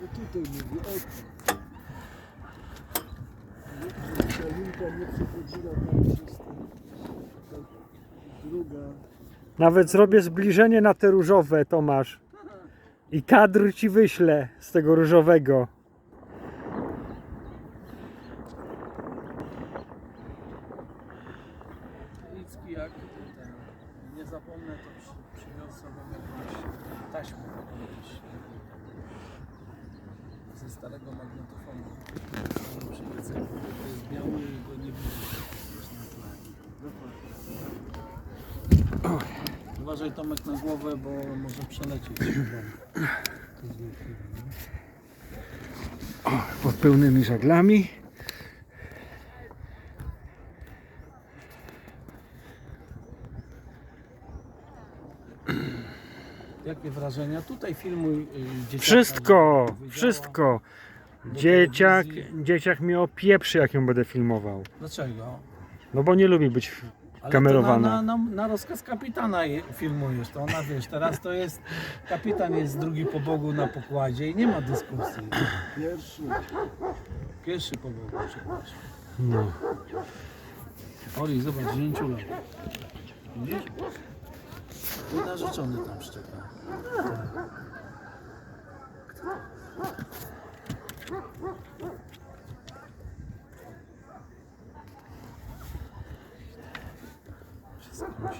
No tutaj mówię, okno. Żeby ta linka nie przechodziła tam przez ten, ta druga. Nawet zrobię zbliżenie na te różowe, Tomasz. I kadr ci wyślę z tego różowego. Licki jak ten, nie zapomnę, to przy, przywiozę sobą jakąś taśmę jakąś, ze starego magnetofonu. Jest biały. Uważaj Tomek na głowę, bo może przelecieć. Pod pełnymi żaglami. Jakie wrażenia? Tutaj filmuj y, dzieciaka, Wszystko, powiedziała. wszystko. Do Dzieciak, dzieciak mnie opieprzy, jak ją będę filmował. Dlaczego? No bo nie lubi być Ale kamerowana. To na, na, na, na rozkaz kapitana je, filmujesz, to ona wiesz, teraz to jest, kapitan jest drugi po Bogu na pokładzie i nie ma dyskusji. Pierwszy. Pierwszy po Bogu, przepraszam. No. Oli, zobacz, zięciula. Widzisz? I narzeczony tam szczeka. Wszystko musi.